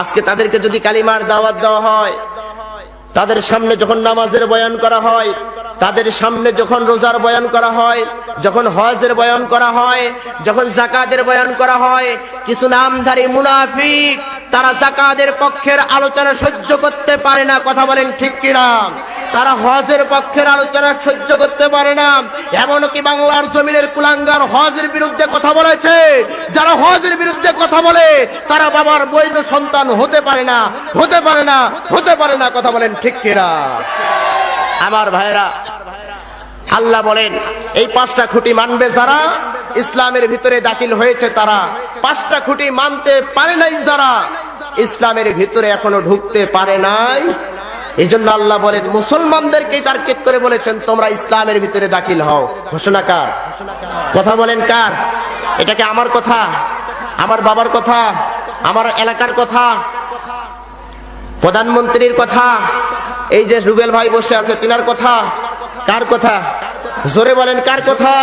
আজকে তাদেরকে যদি কালিমার দাওয়াত দেওয়া হয়, তাদের সামনে যখন নামাজের বয়ান করা হয়, তাদের সামনে যখন রোজার বয়ান করা হয়, যখন হজের বয়ান করা হয়, যখন জাকাতের বয়ান করা হয়, কিছু নামধারী মুনাফিক, তারা জাকাতের পক্ষের আলোচনা সহ্য করতে পারে না, কথা বলেন ঠিক কিনা? তারা হজের পক্ষের আলোচনা সহ্য করতে পারে না। এমনকি বাংলার জমিনের কুলাঙ্গার হজের বিরুদ্ধে কথা বলেছে। যারা হজের বিরুদ্ধে কথা বলে, তারা বাবার বৈধ সন্তান হতে পারে না, হতে পারে না, হতে পারে না, কথা বলেন ঠিক কিনা? আমার ভাইরা আল্লাহ বলেন, এই পাঁচটা খুঁটি মানবে যারা? ইসলামের ভিতরে দাখিল হয়েছে তারা। পাঁচটা খুঁটি মানতে পারে নাই যারা? ইসলামের ভিতরে এখনও ঢুকতে পারে নাই। এই জন্য আল্লাহ বলেন মুসলমানদেরকেই টার্গেট করে বলেছেন, তোমরা ইসলামের ভিতরে দাখিল হও। ঘোষণা কার? কথা বলেন কার? এটাকে আমার কথা? আমার বাবার কথা? আমার এলাকার কথা? প্রধানমন্ত্রীর কথা? এই যে রুবেল ভাই বসে আছে, তিনার কথা? কার কথা? জোরে বলেন, কার কথা?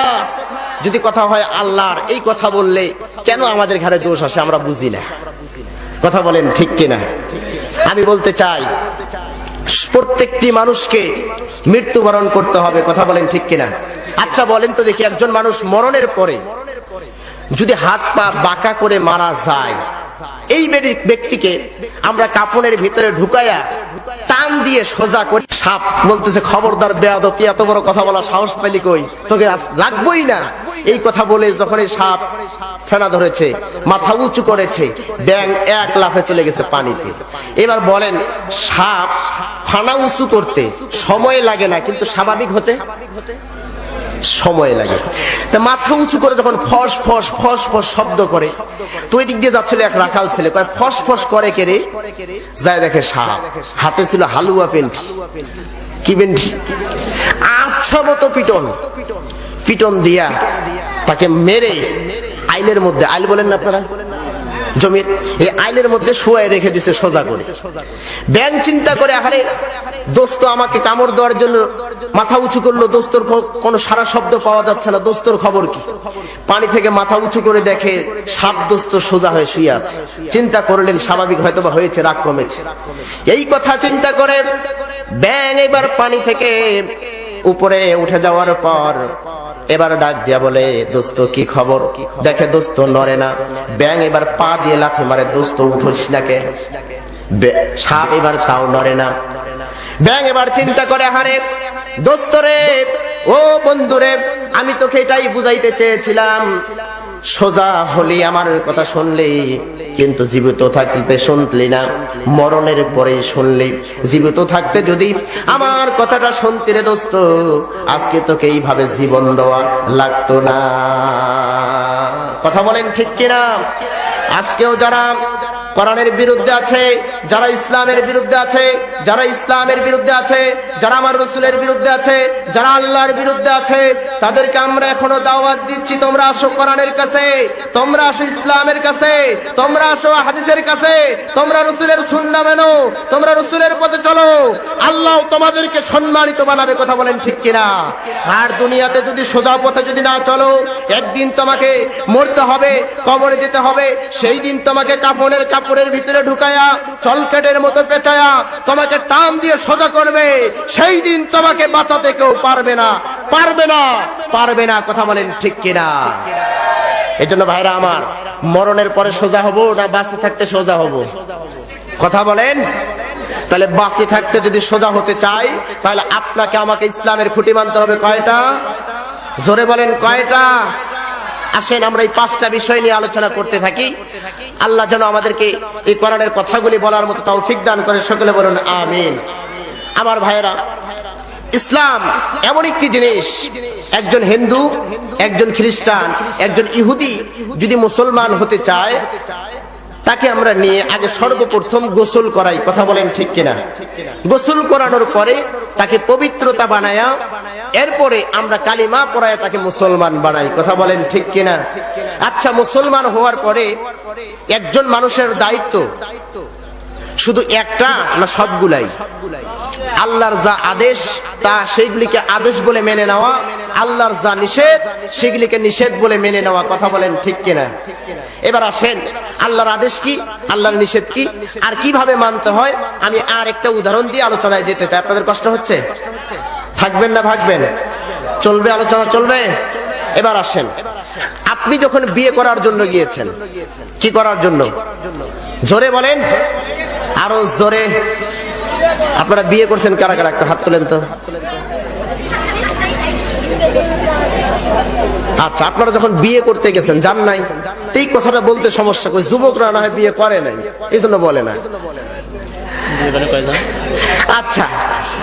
যদি কথা হয় আল্লাহর, এই কথা বললে কেন আমাদের ঘরে দোষ আসে আমরা বুঝি না। কথা বলেন ঠিক কিনা? আমি বলতে চাই প্রত্যেকটি মানুষকে মৃত্যুবরণ করতে হবে, কথা বলেন ঠিক কিনা? আচ্ছা বলেন তো দেখি, একজন মানুষ মরণের পরে যদি হাত পা বাঁকা করে মারা যায়, এই ব্যক্তিকে আমরা কাপনের ভিতরে ঢুকাইয়া টান দিয়ে সোজা করে সাপ বলতেছে, খবরদার বেয়াদ তুই এত বড় কথা বলা সাহস পাইলি কই? তোকে লাগবোই না। এই কথা বলে যখন এই সাপ ফেনা ধরেছে, মাথা উঁচু করেছে, ব্যাং এক লাফে চলে গেছে পানিতে। এবার বলেন, সাপ ফানা উঁচু করতে সময় লাগে না, কিন্তু স্বাভাবিক হতে সময় লাগে। তা মাথা উঁচু করে যখন ফস ফস ফস ফস শব্দ করে, তো ওই দিক দিয়ে যাচ্ছিল এক রাখাল ছেলে। কয়, ফস ফস করে কে রে? যায় দেখে সাপ। হাতে ছিল হালুয়া পেন্টি কি পেন্টি আচ্ছা মতো পিটন। পিটন দিয়া তাকে মেরে আইলের মধ্যে। আইল বলেন না আপনারা? জমির এই আইলের মধ্যে শুয়ে রেখে দিছে সোজা করে। ব্যাং চিন্তা করে, আহারে, দোস্ত আমাকে কামড় দেওয়ার জন্য মাথা উঁচু করল, দোস্তর কোনো সারা শব্দ পাওয়া যাচ্ছে না। দোস্তর খবর কি? পানি থেকে মাথা উঁচু করে দেখে সাপ দোস্ত সোজা হয়ে শুয়ে আছে। চিন্তা করলেন, স্বাভাবিক হয়তো বা হয়েছে, রাগ কমেছে। এই কথা চিন্তা করে ব্যাং এবার পানি থেকে উপরে উঠে যাওয়ার পর এবার ডাক দিয়া বলে, দোস্ত, কি খবর? দেখে দোস্ত নড়ে না। ব্যাং এবার পা দিয়ে লাথি মারে, দোস্ত, উঠোস নাকে সাপ এবার তাও নড়ে না। ব্যাং এবার চিন্তা করে, হারে, দোস্ত রে, ও বন্ধুরে আমি তোকে এটাই বুঝাইতে চেয়েছিলাম। সোজা হলি আমার কথা শুনলি। কিন্তু জীবিত থাকতে শুনলি না। মরণের পরেই শুনলি। জীবিত থাকতে যদি আমার কথাটা শুনতে রে দোস্ত, আজকে তোকে এইভাবে জীবন দেওয়া লাগতো না। কথা বলেন ঠিক কিনা? আজকেও যারা কোরআনের বিরুদ্ধে আছে, যারা ইসলামের বিরুদ্ধে আছে, যারা ইসলামের বিরুদ্ধে আছে, যারা আমার রসুলের বিরুদ্ধে আছে, যারা আল্লাহর বিরুদ্ধে আছে, তাদেরকে আমরা এখনও দাওয়াত দিচ্ছি, তোমরা আসো কোরআনের কাছে, তোমরা আসো ইসলামের কাছে, তোমরা আসো হাদিসের কাছে, তোমরা রসুলের সুন্না মেনো, তোমরা রসুলের পথে চলো। আল্লাহ তোমাদেরকে সম্মানিত বানাবে, কথা বলেন ঠিক কিনা? আর দুনিয়াতে যদি সোজা পথে যদি না চলো, একদিন তোমাকে মরতে হবে, কবরে যেতে হবে, সেই দিন তোমাকে কাপড়ের কাপড়ের ভিতরে ঢুকায়া চলকেটের মতো পেঁচায়া, তোমাকে টান দিয়ে সোজা করবে, সেই দিন তোমাকে বাঁচাতে কেউ পারবে না। পারবে না পারবে না, কথা বলেন ঠিক কিনা? এই জন্য ভাইরা আমার, মরণের পরে সোজা হব না বাঁচে থাকতে সোজা হব? কথা বলেন? তাহলে বাঁচে থাকতে যদি সোজা হতে চাই, তাহলে আপনাকে আমাকে ইসলামের খুঁটি মানতে হবে কয়টা? জোরে বলেন কয়টা? আসেন, আমরা এই পাঁচটা বিষয় নিয়ে আলোচনা করতে থাকি। আল্লাহ যেন আমাদেরকে এই কোরআনের কথাগুলি বলার মতো তৌফিক দান করে, সকলে বলুন আমিন। আমার ভাইয়েরা, ইসলাম এমন একটি জিনিস, একজন হিন্দু, একজন খ্রিস্টান, একজন ইহুদি যদি মুসলমান হতে চায় তাকে আমরা নিয়ে আগে সর্বপ্রথম গোসল করাই, কথা বলেন ঠিক কিনা? গোসল করানোর পরে তাকে পবিত্রতা বানায়া, এরপরে আমরা কালিমা পড়ায় তাকে মুসলমান বানাই, কথা বলেন ঠিক কিনা? আচ্ছা মুসলমান হওয়ার পরে একজন মানুষের দায়িত্ব শুধু একটা না সবগুলাই? আল্লাহর যা আদেশ, তা সেইগুলিকে আদেশ বলে মেনে নেওয়া, আল্লাহর যা নিষেধ, সেগুলিকে নিষেধ বলে মেনে নেওয়া, কথা বলেন ঠিক কিনা? এবার আসেন। আল্লাহর আদেশ কি? আল্লাহর নিষেধ কি? আর কীভাবে মানতে হয়? আমি আর একটা উদাহরণ দিয়ে আলোচনায় যেতে চাই। আপনাদের কষ্ট হচ্ছে? থাকবেন না, ভাগবেন? চলবে, আলোচনা চলবে? এবার আসেন। আপনি যখন বিয়ে করার জন্য গিয়েছেন, কি করার জন্য? জোরে বলেন। আরও জোরে। আপনারা বিয়ে করছেন কারা কারা? একটা হাত তোলেন তো। আচ্ছা আপনারা যখন বিয়ে করতে গেছেন, যান নাই? এই কথাটা বলতে সমস্যা কই? যুবকরা না হয় বিয়ে করে নাই? এই জন্য বলে না। আচ্ছা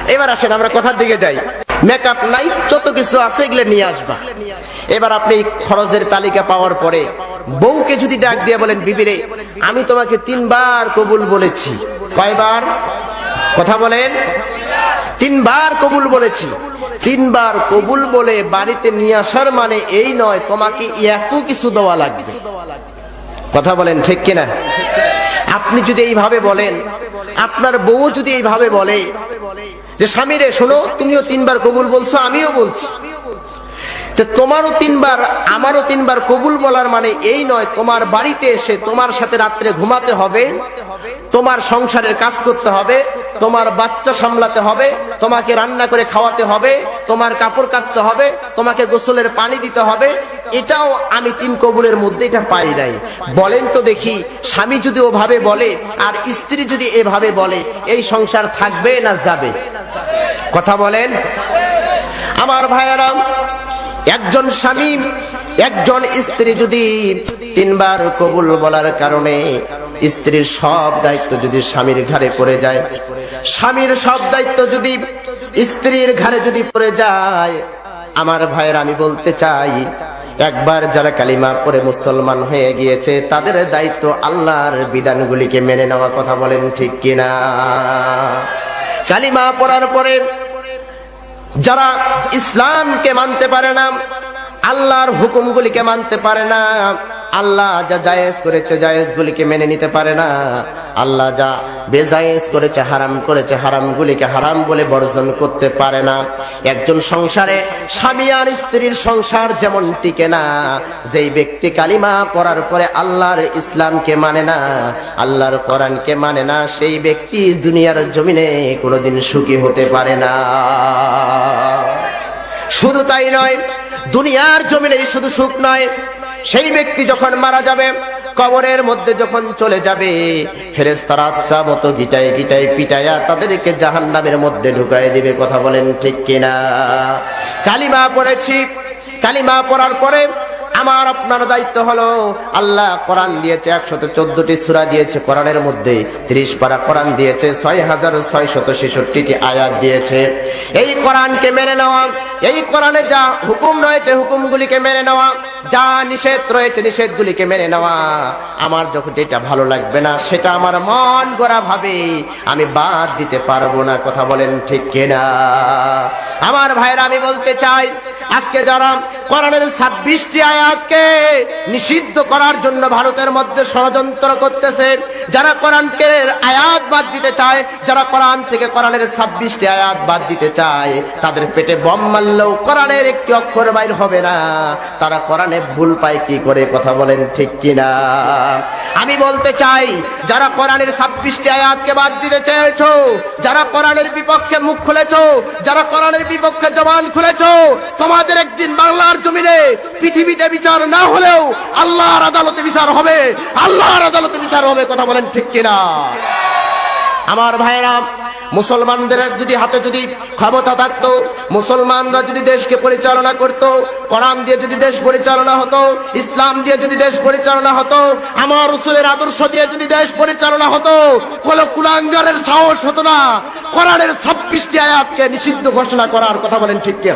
এবার আসেন, আমরা কথার দিকে যাই। মেকআপ নাই, যত কিছু আছে এগুলো নিয়ে আসবা। এবার আপনি খরচের তালিকা পাওয়ার পরে বউকে যদি ডাক দিয়ে বলেন, বিবিরে, আমি তোমাকে তিনবার কবুল বলেছি। কয়বার? কথা বলেন। তিনবার কবুল বলেছি। তিনবার কবুল বলে বাড়িতে নিয়ে আসার মানে এই নয়, তোমাকে এত কিছু দেওয়া লাগবে। কথা বলেন ঠিক কিনা? আপনি যদি এইভাবে বলেন, আপনার বউ যদি এইভাবে বলে যে স্বামীরে শোনো, তুমিও তিনবার কবুল বলছো, আমিও বলছি। তোমারও তিনবার, আমারও তিনবার কবুল বলার মানে এই নয়, তোমার বাড়িতে এসে তোমার সাথে রাত্রে ঘুমাতে হবে, তোমার সংসারের কাজ করতে হবে তোমার বাচ্চা সামলাতে হবে, তোমাকে রান্না করে খাওয়াতে হবে, তোমার কাপড় কাচতে হবে, তোমাকে গোসলের পানি দিতে হবে। এটাও আমি তিন কবুলের মধ্যে এটা পাই নাই। বলেন তো দেখি, স্বামী যদি ওভাবে বলে আর স্ত্রী যদি এভাবে বলে, এই সংসার থাকবে না যাবে? কথা বলেন। আমার ভাইয়ারাম একজন স্বামী, একজন স্ত্রী যদি তিনবার কবুল বলার কারণে স্ত্রীর সব দায়িত্ব যদি স্বামীর ঘাড়ে পড়ে যায় স্বামীর সব দায়িত্ব যদি স্ত্রীর ঘাড়ে যদি পড়ে যায়, আমার ভাইয়ের আমি বলতে চাই, একবার যারা কালিমা পরে মুসলমান হয়ে গিয়েছে, তাদের দায়িত্ব আল্লাহর বিধানগুলিকে মেনে নেওয়া কথা বলেন ঠিক কিনা? কালিমা পড়ার পরে যারা ইসলামকে মানতে পারে না, আল্লাহর হুকুমগুলিকে মানতে পারে না আল্লাহ যা জায়েজ করেছে জায়েজ গুলিকে মেনে নিতে পারে না। আল্লাহ যা বেজায়েজ করেছে, হারাম করেছে হারাম গুলিকে হারাম বলে বর্জন করতে পারে না। একজন সংসারে স্বামী আর স্ত্রীর সংসার যেমন টিকে না, যেই ব্যক্তি কালিমা পড়ার পরে আল্লাহর ইসলামকে মানে না, আল্লাহর কোরআনকে মানে না, সেই ব্যক্তি দুনিয়ার জমিনে কোনোদিন সুখী হতে পারে না। শুধু তাই নয়, দুনিয়ার জমিনে শুধু সুখ নয় সেই ব্যক্তি যখন মারা যাবে, কবরের মধ্যে যখন চলে যাবে ফেরেস্তারা আচ্ছা মতো গিটাই গিটাই পিটাইয়া তাদেরকে জাহান নামের মধ্যে ঢুকাই দিবে, কথা বলেন ঠিক কিনা? কালিমা পড়েছি। কালিমা পড়ার পরে আমার আপনার দায়িত্ব হলো, আল্লাহ কোরআন দিয়েছে, একশত চোদ্দটি সুরা দিয়েছে, কোরআনের মধ্যে ত্রিশ পারা কোরআন দিয়েছে, ছয় হাজার ছয় শত ছেষট্টিটি আয়াত দিয়েছে। এই কোরআনকে মেনে নেওয়া, এই কোরআনে যা হুকুম রয়েছে, হুকুমগুলিকে মেনে নেওয়া, যা নিষেধ রয়েছে, নিষেধগুলিকে মেনে নেওয়া, আমার যখন যেটা ভালো লাগবে না, সেটা আমার মন গড়া ভাবে আমি বাদ দিতে পারব না, কথা বলেন ঠিক কিনা? আমার ভাইরা আমি বলতে চাই, আজকে যারা কোরআনের ছাব্বিশটি আয়াতকে নিষিদ্ধ করার জন্য ভারতের মধ্যে ষড়যন্ত্র করতেছে। যারা কোরআনকে আয়াত বাদ দিতে চায়, যারা কোরআন থেকে কোরআনের ছাব্বিশটি আয়াত বাদ দিতে চায়, তাদের পেটে বম মারলেও কোরআনের একটি অক্ষর বাইর হবে না। তারা কোরআনে ভুল পায় কি করে, কথা বলেন ঠিক কিনা? আমি বলতে চাই, যারা কোরআনের ছাব্বিশটি আয়াতকে বাদ দিতে চেয়েছ? যারা কোরআনের বিপক্ষে মুখ খুলেছ, যারা কোরআনের বিপক্ষে জবান খুলেছ, তোমাদের একদিন বাংলার জমিনে পৃথিবীতে বিচার না হলেও আল্লাহর আদালতে বিচার হবে। আল্লাহর আদালতে বিচার হবে, কথা বলেন ঠিক কিনা? আমার ভাইরা মুসলমানদের যদি হাতে যদি ক্ষমতা থাকতো, মুসলমানরা যদি দেশকে পরিচালনা করত, কোরআন দিয়ে যদি দেশ পরিচালনা হতো, ইসলাম দিয়ে যদি দেশ পরিচালনা হতো, আমার রসুলের আদর্শ দিয়ে যদি দেশ পরিচালনা হতো, কোনো কুলাঙ্গারের সাহস হতো না। কোরআনের ছাব্বিশটি আয়াতকে নিষিদ্ধ ঘোষণা করার কথা বলেন ঠিক কে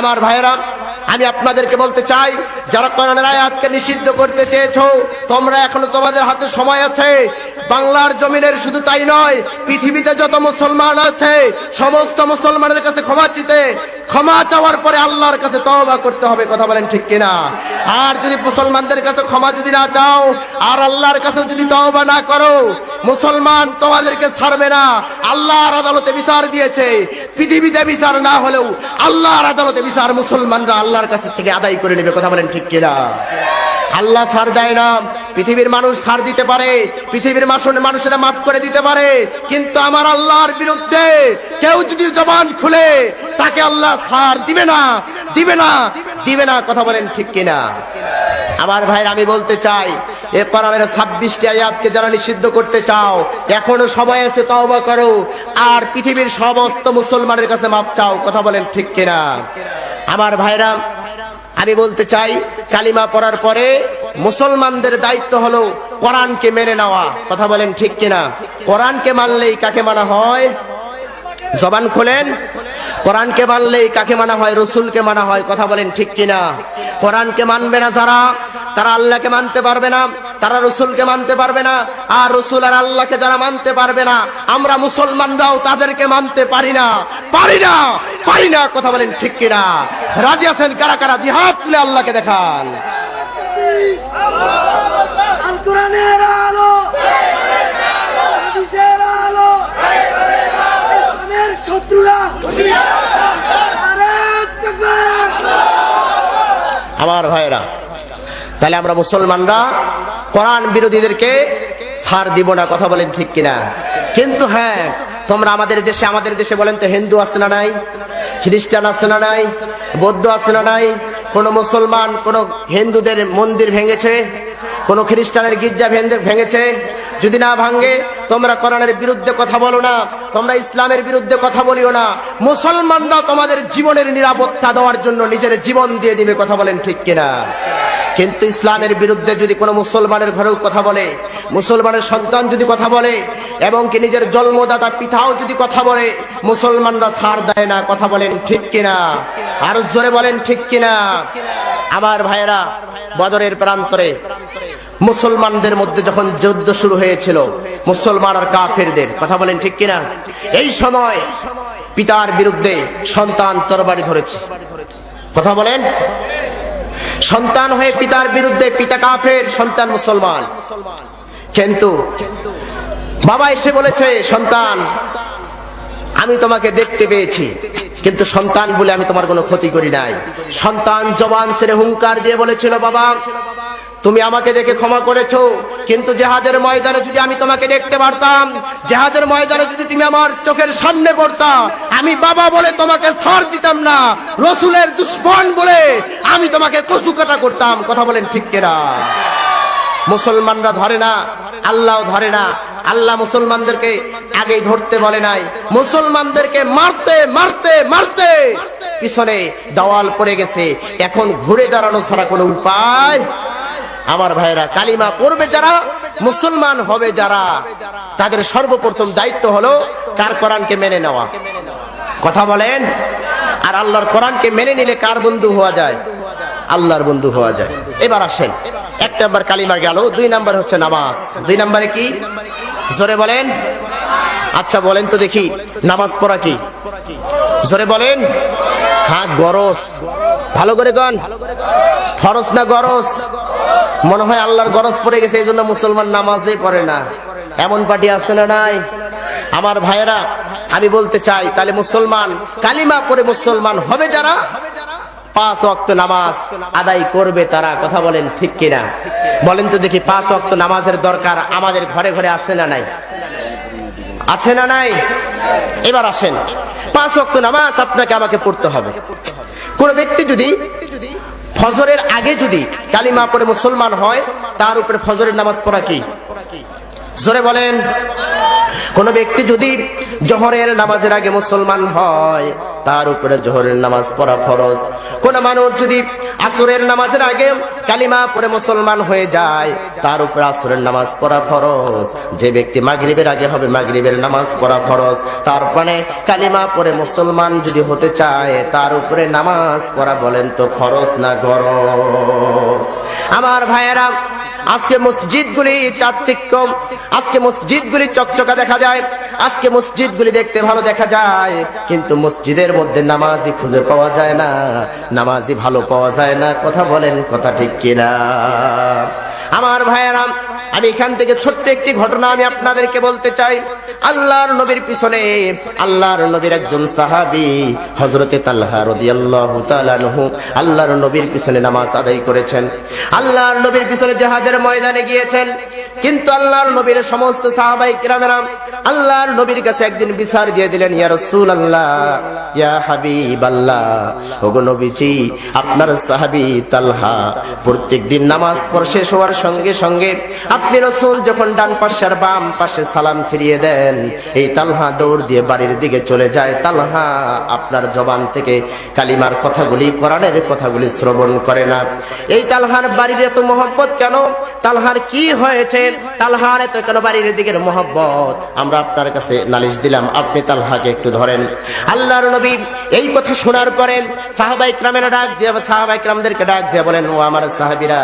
আমার ভাইয়েরা, আমি আপনাদেরকে বলতে চাই, যারা কোরআনের আয়াতকে নিষিদ্ধ করতে চেয়েছো, তোমরা এখনও তোমাদের হাতে সময় আছে। বাংলার জমিনের শুধু তাই নয়, পৃথিবীতে যত মুসলমান আছে, সমস্ত মুসলমানের কাছে ক্ষমা চিতে ক্ষমা চাওয়ার পরে আল্লাহর কাছে তওবা করতে হবে, কথা বলেন ঠিক কিনা? আর যদি মুসলমানদের কাছে ক্ষমা যদি না চাও, আর আল্লাহর কাছে যদি তওবা না করো, মুসলমান তোমাদেরকে ছাড়বে না। আল্লাহর আদালতে বিচার দিয়েছে। পৃথিবীতে বিচার না হলেও আল্লাহর আদালতে বিচার মুসলমানরা আল্লাহর কাছে থেকে আদায় করে নেবে, কথা বলেন ঠিক কিনা? আল্লাহ ছাড় দেয় না। পৃথিবীর মানুষ ছাড় দিতে পারে, পৃথিবীর মানুষ- মানুষেরা মাফ করে দিতে পারে, কিন্তু আমার আল্লাহর বিরুদ্ধে কেউ যদি জবান খুলে, তাকে আল্লাহ ছাড় দিবে না দিবে না দিবে না, কথা বলেন ঠিক কিনা? আমার ভাইয়ের আমি বলতে চাই, এ কোরআনের ছাব্বিশটি আয়াতকে যারা নিষিদ্ধ করতে চাও, এখনও সময় আছে, তওবা করো, আর পৃথিবীর সমস্ত মুসলমানের কাছে মাপ চাও, কথা বলেন ঠিক কিনা? আমার ভাইরা, আমি বলতে চাই, কালিমা পড়ার পরে মুসলমানদের দায়িত্ব হলো কোরআনকে মেনে নেওয়া। কথা বলেন ঠিক কিনা? কোরআনকে মানলেই কাকে মানা হয়? জবান খোলেন। কোরআনকে মানলেই কাকে মানা হয়? রসুলকে মানা হয়। কথা বলেন ঠিক কিনা? কোরআনকে মানবে না যারা, তারা আল্লাহকে মানতে পারবে না, তারা রসুলকে মানতে পারবে না, আর রসুল আর আল্লাহকে যারা মানতে পারবে না, আমরা মুসলমানরাও তাদেরকে মানতে পারি না। পারি না! পারি না! কথা বলেন ঠিক কিনা? রাজি আছেন কারা কারা? জিহাদ তুলে আল্লাহকে দেখান। কোরআনের আলো। হাদিসের আলো। শত্রুরা। আমার ভাইরা তাহলে আমরা মুসলমানরা কোরআন বিরোধীদেরকে ছাড় দিব না, কথা বলেন ঠিক কিনা? কিন্তু হ্যাঁ তোমরা আমাদের দেশে আমাদের দেশে বলেন তো, হিন্দু আছে না নাই? খ্রিস্টান আছে না নাই? বৌদ্ধ আছে না নাই? কোন মুসলমান, কোন হিন্দুদের মন্দির ভেঙেছে? কোন খ্রিস্টানের গির্জা ভেঙে- ভেঙেছে? যদি না ভাঙ্গে তোমরা কোরআনের বিরুদ্ধে কথা বলো না, তোমরা ইসলামের বিরুদ্ধে কথা বলিও না। মুসলমানরা তোমাদের জীবনের নিরাপত্তা দেওয়ার জন্য নিজের জীবন দিয়ে দিবে, কথা বলেন ঠিক কিনা? কিন্তু ইসলামের বিরুদ্ধে যদি কোনো মুসলমানের ঘরেও কথা বলে, মুসলমানের সন্তান যদি কথা বলে এবং কি নিজের জন্মদাতা পিতাও যদি কথা বলে, মুসলমানরা ছাড় দেয় না, কথা বলেন ঠিক কিনা? আর জোরে বলেন ঠিক কিনা? আমার ভাইয়েরা, বদরের প্রান্তরে মুসলমানদের মধ্যে যখন যুদ্ধ শুরু হয়েছিল, মুসলমান আর কাফেরদের, কথা বলেন ঠিক কিনা? এই সময় পিতার বিরুদ্ধে সন্তান তরবারি ধরেছে। কথা বলেন? সন্তান হয়ে পিতার বিরুদ্ধে পিতা কাফের, সন্তান মুসলমান। কিন্তু বাবা এসে বলেছে, সন্তান, আমি তোমাকে দেখতে পেয়েছি, কিন্তু সন্তান বলে আমি তোমার কোনো ক্ষতি করি নাই। সন্তান জবান ছেড়ে হুঙ্কার দিয়ে বলেছিল, বাবা তুমি আমাকে দেখে ক্ষমা করেছ, কিন্তু জেহাদের ময়দানে যদি আমি তোমাকে দেখতে পারতাম, জেহাদের ময়দানে যদি তুমি আমার চোখের সামনে পড়তা, আমি বাবা বলে তোমাকে ছাড় দিতাম না, রসুলের দুশ্মন বলে আমি তোমাকে কচু কাটা করতাম। কথা বলেন ঠিক কেনা? মুসলমানরা ধরে না, আল্লাহ ধরে না, আল্লাহ মুসলমানদেরকে আগেই ধরতে বলে নাই। মুসলমানদেরকে মারতে মারতে মারতে পিছনে দেওয়াল পড়ে গেছে। এখন ঘুরে দাঁড়ানো ছাড়া কোনো উপায় আমার ভাইরা কালিমা পড়বে যারা, মুসলমান হবে যারা, তাদের সর্বপ্রথম দায়িত্ব হলো কার কোরআনকে মেনে নেওয়া। কথা বলেন? আর আল্লাহর কোরআনকে মেনে নিলে কার বন্ধু হওয়া যায়? আল্লাহর বন্ধু হওয়া যায়। এবার আসেন। এক নাম্বার কালিমা গেল, দুই নাম্বার হচ্ছে নামাজ। দুই নাম্বারে কি? জোরে বলেন। আচ্ছা বলেন তো দেখি, নামাজ পড়া কি? জোরে বলেন। হ্যাঁ গরস ভালো করে গন। ফরজ না গরস মনে হয় আল্লাহর গরজ পড়ে গেছে, এই জন্য মুসলমান নামাজে পড়ে না। এমন পার্টি আছে না নাই? আমার ভাইয়েরা, আমি বলতে চাই, তাহলে মুসলমান, কালিমা পড়ে মুসলমান হবে যারা? পাঁচ অক্ত নামাজ আদায় করবে তারা, কথা বলেন ঠিক কিনা? বলেন তো দেখি, পাঁচ অক্ত নামাজের দরকার আমাদের ঘরে ঘরে আছে না নাই? আছে না নাই? এবার আসেন, পাঁচ অক্ত নামাজ আপনাকে আমাকে পড়তে হবে। কোন ব্যক্তি যদি ফজরের আগে যদি কালিমা পড়ে মুসলমান হয়, তার উপরে ফজরের নামাজ পড়া কি? জোরে বলেন। কোন ব্যক্তি যদি জহরের নামাজের আগে মুসলমান হয় তার উপরে জোহরের নামাজ পড়া ফরজ। কোন মানুষ যদি আসরের নামাজের আগে কালিমা পরে মুসলমান হয়ে যায়, তার উপরে আসরের নামাজ পড়া ফরজ। যে ব্যক্তি মাগরিবের আগে হবে, মাগরিবের নামাজ পড়া ফরজ। তার মানে কালিমা পরে মুসলমান যদি হতে চায়, তার উপরে নামাজ পড়া বলেন তো ফরজ না গরজ? আমার ভাইয়েরা আজকে মসজিদগুলি চাকচিক্য আজকে মসজিদগুলি চকচকা দেখা যায়, আজকে মসজিদগুলি দেখতে ভালো দেখা যায়, কিন্তু মসজিদের মধ্যে নামাজি খুঁজে পাওয়া যায় না নামাজি ভালো পাওয়া যায় না, কথা বলেন কথা ঠিক কিনা? আমার ভাইয়েরা আমি এখান থেকে ছোট্ট একটি ঘটনা আমি আপনাদেরকে বলতে চাই। আল্লাহর নবীর পিছনে আল্লাহর নবীর একজন সাহাবী হজরতে আনহু, আল্লাহর নবীর পিছনে নামাজ আদায় করেছেন। আল্লাহর নবীর পিছনে জিহাদের ময়দানে গিয়েছেন। কিন্তু আল্লাহর নবীর সমস্ত সাহাবাই কিরামেরা আল্লাহর নবীর কাছে একদিন বিচার দিয়ে দিলেন, ইয়া আল্লাহ ইয়া হাবিবাল্লাহ, ওগো নবীজি, আপনার সাহাবী তালহা প্রত্যেকদিন নামাজ পড় শেষ হওয়ার সঙ্গে সঙ্গে আপনি রসুল যখন ডান পাশে আর বাম পাশে সালাম ফিরিয়ে দেন, এই তালহা দৌড় দিয়ে বাড়ির দিকে চলে যায়। তালহা আপনার জবান থেকে কালিমার কথাগুলি, কোরআনের কথাগুলি শ্রবণ করে না। এই তালহার বাড়ির এত মহব্বত কেন? তালহার কি হয়েছে? তালহার এত কেন বাড়ির দিকের মহব্বত? আমরা আপনার কাছে নালিশ দিলাম, আপনি তালহাকে একটু ধরেন। আল্লাহর নবী এই কথা শোনার পরে সাহাবাই ক্রামের ডাক দিয়ে, সাহাবাই ক্রামদেরকে ডাক দিয়ে বলেন, ও আমার সাহাবিরা,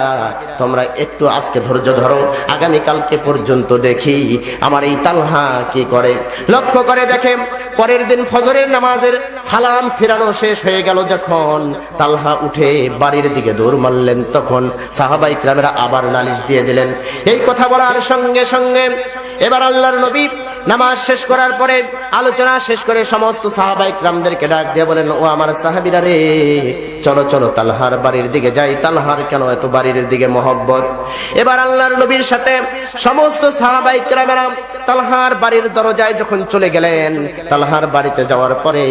তোমরা একটু আজকে ধৈর্য ধরো আগামীকালকে পর্যন্ত দেখি। আমার এই তালহা কি করে? লক্ষ্য করে দেখে পরের দিন ফজরের নামাজের সালাম ফেরানো শেষ হয়ে গেল যখন তালহা উঠে বাড়ির দিকে দৌড় মারলেন। তখন সাহাবাই ক্রামেরা আবার নালিশ দিয়ে দিলেন। এই কথা বলার সঙ্গে সঙ্গে এবার আল্লাহর নবী নামাজ শেষ করার পরে আলোচনা শেষ করে সমস্ত সাহাবাই ক্রামদেরকে ডাক দিয়ে বলেন, ও আমার সাহাবিরা রে, চলো চলো তালহার বাড়ির দিকে যাই। তালহার কেন এত বাড়ির দিকে মহব্বত? এবার আল্লাহর নবীর সাথে সমস্ত সাহাবাই ক্রামেরা তালহার বাড়ির দরজায় যখন চলে গেলেন, তালহার বাড়িতে যাওয়ার পরে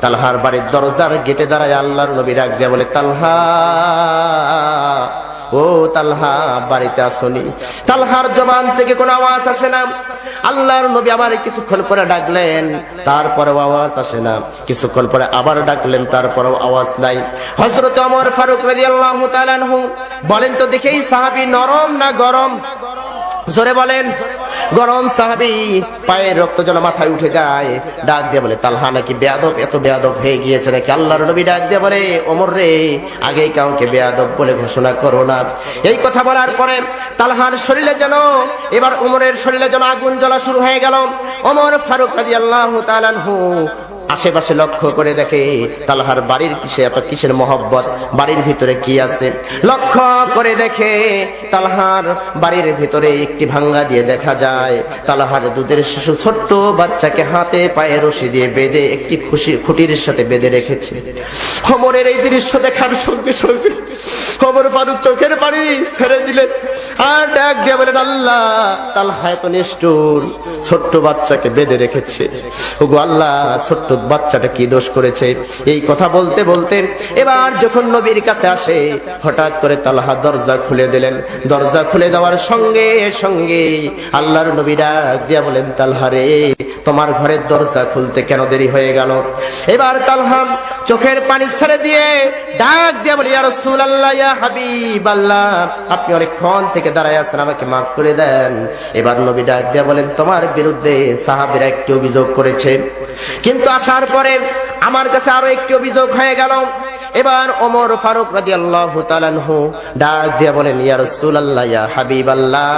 তালহার বাড়ির দরজার গেটে দাঁড়ায় আল্লাহর নবী ডাক দিয়ে বলে, তালহা ও তালহা, বাড়িতে আসনি। তালহার জবান থেকে কোনো আওয়াজ আসে না। আল্লাহর নবী আবার কিছুক্ষণ পরে ডাকলেন, তারপরেও আওয়াজ আসে না। কিছুক্ষণ পরে আবার ডাকলেন, তারপরেও আওয়াজ নাই। হযরত অমর ফারুক তাআলা আনহু বলেন তো দেখেই সাহাবী নরম না গরম? জোরে বলেন। গরম সাহাবি, পায়ের রক্ত যেন মাথায় উঠে যায়। ডাক দিয়ে বলে, তালহা নাকি বেয়াদব? এত বেয়াদব হয়ে গিয়েছে নাকি? আল্লাহর নবী ডাক দিয়ে বলে, ওমর রে আগে কাউকে বেয়াদব বলে ঘোষণা করো না। এই কথা বলার পরে তালহার শরীরে যেন, এবার ওমরের শরীরে যেন আগুন জ্বলা শুরু হয়ে গেল। ওমর ফারুক রাজি আল্লাহ তালানহু আশেপাশে লক্ষ্য করে দেখে, তালহার বাড়ির কিসে এত কিসের মহব্বত? বাড়ির ভিতরে কি আছে? লক্ষ্য করে দেখে, তালহার বাড়ির ভিতরে একটি ভাঙ্গা দিয়ে দেখা যায়, তালহার দুধের শিশু ছোট্ট বাচ্চাকে হাতে পায়ে রশি দিয়ে বেঁধে একটি খুশি খুঁটির সাথে বেঁধে রেখেছে। হোমরের এই দৃশ্য দেখার সঙ্গে সঙ্গে হোমর ফারুক চোখের পানি ছেড়ে দিলেন আর ডাক দিয়ে বলেন, আল্লাহ, তালহা এত নিষ্ঠুর, ছোট্ট বাচ্চাকে বেঁধে রেখেছে। ওগো আল্লাহ, ছোট্ট বাচ্চাটা কি দোষ করেছে? এই কথা বলতে বলতে এবার যখন নবীর কাছে আসে, হঠাৎ করে তালহা দরজা খুলে দিলেন। দরজা খুলে দেওয়ার সঙ্গে সঙ্গে আল্লাহর নবী ডাক দিয়া বলেন, তালহা রে, তোমার ঘরের দরজা খুলতে কেন দেরি হয়ে গেল? এবার তালহাম চোখের পানি ছেড়ে দিয়ে ডাক দিয়া বলি, ইয়া রাসূলুল্লাহ, ইয়া হাবিবাল্লাহ, আপনি অনেকক্ষণ থেকে দাঁড়ায় আছেন, আমাকে মাফ করে দেন। এবার নবী ডাক দিয়া বলেন, তোমার বিরুদ্ধে সাহাবীরা একটি অভিযোগ করেছে। কিন্তু আসার পরে আমার কাছে আরও একটি অভিযোগ হয়ে গেল। এবার ওমর ফারুক রাদিয়াল্লাহু তাআলাহু ডাক দিয়ে বলেন, ইয়া রাসূলুল্লাহ, ইয়া হাবিব আল্লাহ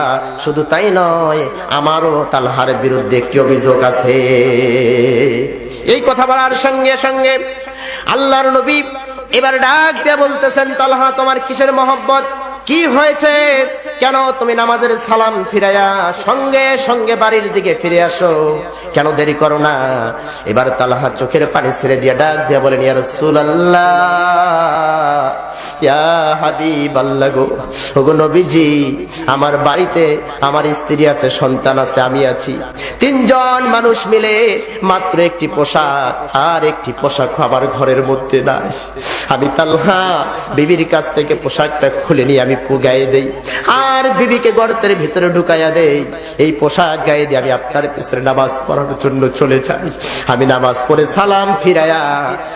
শুধু তাই নয়, আমারও তালহার বিরুদ্ধে একটি অভিযোগ আছে। এই কথা বলার সঙ্গে সঙ্গে আল্লাহর নবী এবার ডাক দিয়ে বলতেছেন, তালহা, তোমার কিসের মহব্বত? কি হয়েছে? কেন তুমি নামাজের সালাম ফিরাইয়া সঙ্গে সঙ্গে বাড়ির দিকে ফিরে আসো? কেন দেরি করো না? এবার তালহা চোখের পানি ছেড়ে দিয়ে ডাক দিয়ে বলেন, ইয়া ইয়া ওগো নবীজি, আমার বাড়িতে আমার স্ত্রী আছে, সন্তান আছে, আমি আছি। তিনজন মানুষ মিলে মাত্র একটি পোশাক আর একটি পোশাক আমার ঘরের মধ্যে নাই। আমি তালহা বিবির কাছ থেকে পোশাকটা খুলে নিয়ে আমি গায়ে দেই। আর বিবিকে গর্তের ভিতরে ঢুকাইয়া দেই। এই পোশাক গায়ে দিয়ে আমি আপনার পিছনে নামাজ পড়ানোর জন্য চলে যাই। আমি নামাজ পড়ে সালাম ফিরাইয়া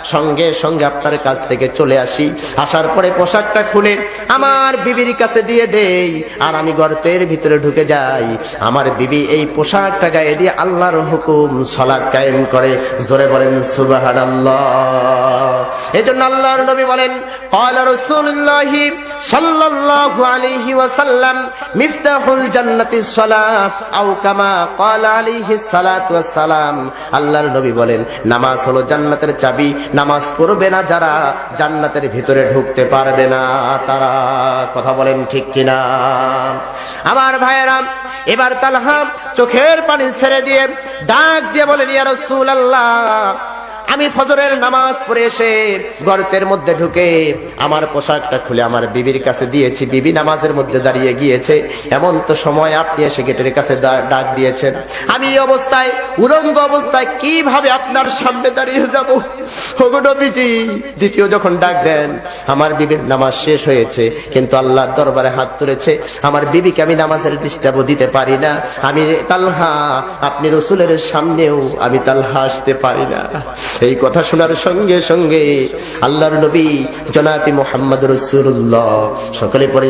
সঙ্গে সঙ্গে আপনার কাছ থেকে চলে আসি। আসার পরে পোশাকটা খুলে আমার বিবির কাছে দিয়ে দেই। আর আমি গর্তের ভিতরে ঢুকে যাই। আমার বিবি এই পোশাকটা গায়ে দিয়ে আল্লাহর হুকুম সলাদ কায়েম করে। জোরে বলেন সুবাহান আল্লাহ এই জন্য আল্লাহর নবী বলেন কলা রসুল্লাহি সাল্লাহ সাল্লাল্লাহু ওয়াসাল্লাম, মিফতাহুল জান্নাতি সালাত কামা ক্বাল বলেন, নামাজ হলো জান্নাতের চাবি, নামাজ পড়বে না যারা জান্নাতের ভিতরে ঢুকতে পারবে না তারা। কথা বলেন ঠিক কিনা? আমার ভাইয়েরাম এবার তালহা চোখের পানি ছেড়ে দিয়ে, ডাক দিয়ে বলেন, ইয়া রাসূলুল্লাহ আমি ফজরের নামাজ পড়ে এসে গর্তের মধ্যে ঢুকে আমার পোশাকটা খুলে আমার বিবির কাছে দিয়েছি। বিবি নামাজের মধ্যে দাঁড়িয়ে গিয়েছে। এমন তো সময় আপনি এসে গেটের কাছে ডাক দিয়েছেন। আমি এই অবস্থায়, উলঙ্গ অবস্থায় কীভাবে আপনার সামনে দাঁড়িয়ে যাব? ওগো দ্বিতীয় যখন ডাক দেন, আমার বিবির নামাজ শেষ হয়েছে, কিন্তু আল্লাহর দরবারে হাত তুলেছে। আমার বিবিকে আমি নামাজের ডিস্টার্ব দিতে পারি না। আমি তালহা, আপনি রসুলের সামনেও আমি তালহা আসতে পারি না। এই কথা শোনার সঙ্গে সঙ্গে আল্লাহর নবী জনাবি মোহাম্মদ রসুল্লাহ সকলে পরে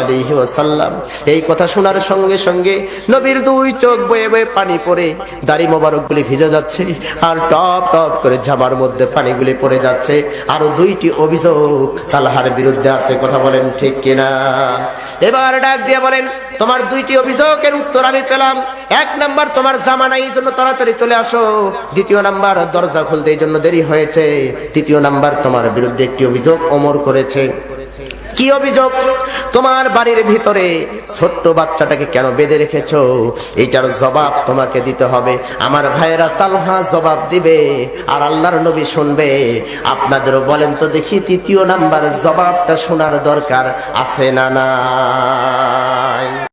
আলাইহি ওয়াসাল্লাম। এই কথা শোনার সঙ্গে সঙ্গে নবীর দুই চোখ বয়ে বয়ে পানি পড়ে, দাড়ি মোবারকগুলি ভিজে যাচ্ছে আর টপ টপ করে জামার মধ্যে পানিগুলি পড়ে যাচ্ছে। আরও দুইটি অভিযোগ তালহার বিরুদ্ধে আছে, কথা বলেন ঠিক কিনা? এবার ডাক দিয়ে বলেন তোমার দুইটি অভিযোগের উত্তর আমি পেলাম। এক নাম্বার, তোমার জামা নাই এই জন্য তাড়াতাড়ি চলে আসো। দ্বিতীয় নাম্বার, দরজা খুলতে এই জন্য দেরি হয়েছে। তৃতীয় নাম্বার, তোমার বিরুদ্ধে একটি অভিযোগ অমর করেছে। কি অভিযোগ? তোমার বাড়ির ভিতরে ছোট্ট বাচ্চাটাকে কেন বেঁধে রেখেছ? এইটার জবাব তোমাকে দিতে হবে। আমার ভাইয়েরা তালহা জবাব দিবে আর আল্লাহর নবী শুনবে। আপনাদেরও বলেন তো দেখি তৃতীয় নাম্বার জবাবটা শোনার দরকার আছে না নাই?